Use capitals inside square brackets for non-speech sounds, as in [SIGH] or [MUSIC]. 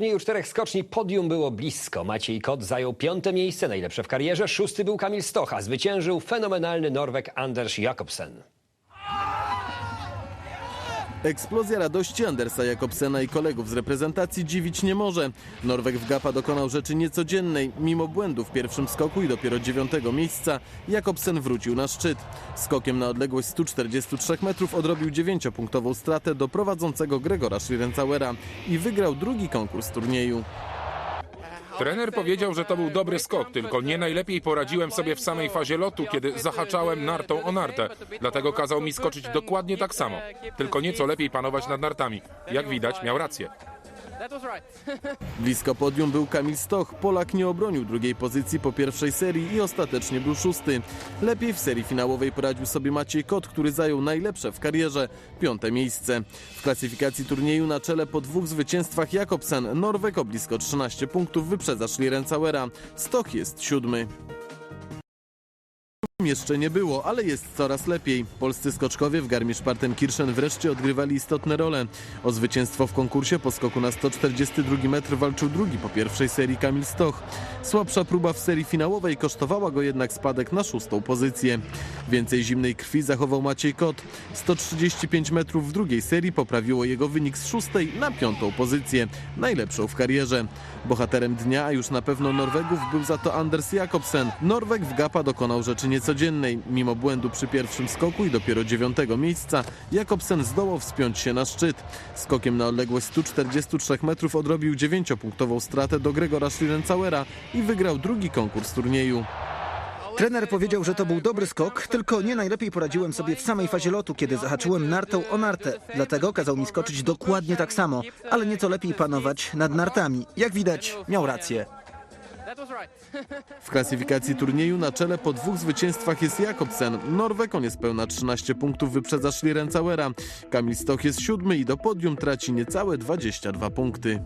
turnieju czterech skoczni podium było blisko. Maciej Kot zajął piąte miejsce, najlepsze w karierze. Szósty był Kamil Stocha. Zwyciężył fenomenalny Norweg Anders Jakobsen. Eksplozja radości Andersa Jakobsena i kolegów z reprezentacji dziwić nie może. Norweg w Gapa dokonał rzeczy niecodziennej. Mimo błędu w pierwszym skoku i dopiero dziewiątego miejsca, Jakobsen wrócił na szczyt. Skokiem na odległość 143 metrów odrobił dziewięciopunktową stratę do prowadzącego Gregora Schlierencauera i wygrał drugi konkurs turnieju. Trener powiedział, że to był dobry skok, tylko nie najlepiej poradziłem sobie w samej fazie lotu, kiedy zahaczałem nartą o nartę. Dlatego kazał mi skoczyć dokładnie tak samo, tylko nieco lepiej panować nad nartami. Jak widać, miał rację. [LAUGHS] Blisko podium był Kamil Stoch. Polak nie obronił drugiej pozycji po pierwszej serii i ostatecznie był szósty. Lepiej w serii finałowej poradził sobie Maciej Kot, który zajął najlepsze w karierze piąte miejsce. W klasyfikacji turnieju na czele po dwóch zwycięstwach Jakobsen Norweg o blisko 13 punktów wyprzedza Schlierencauera. Stoch jest siódmy. Jeszcze nie było, ale jest coraz lepiej. Polscy skoczkowie w Garmisch-Partenkirchen wreszcie odgrywali istotne role. O zwycięstwo w konkursie po skoku na 142 metr walczył drugi po pierwszej serii Kamil Stoch. Słabsza próba w serii finałowej kosztowała go jednak spadek na szóstą pozycję. Więcej zimnej krwi zachował Maciej Kot. 135 metrów w drugiej serii poprawiło jego wynik z szóstej na piątą pozycję, najlepszą w karierze. Bohaterem dnia, a już na pewno Norwegów, był za to Anders Jakobsen. Norweg w Gapa dokonał rzeczy niecodziennej. Mimo błędu przy pierwszym skoku i dopiero dziewiątego miejsca, Jakobsen zdołał wspiąć się na szczyt. Skokiem na odległość 143 metrów odrobił dziewięciopunktową stratę do Gregora Schlierencauera i wygrał drugi konkurs turnieju. Trener powiedział, że to był dobry skok, tylko nie najlepiej poradziłem sobie w samej fazie lotu, kiedy zahaczyłem nartą o nartę. Dlatego kazał mi skoczyć dokładnie tak samo, ale nieco lepiej panować nad nartami. Jak widać, miał rację. W klasyfikacji turnieju na czele po dwóch zwycięstwach jest Jakobsen. Norweg o niespełna 13 punktów wyprzedza Schlierencauera. Kamil Stoch jest siódmy i do podium traci niecałe 22 punkty.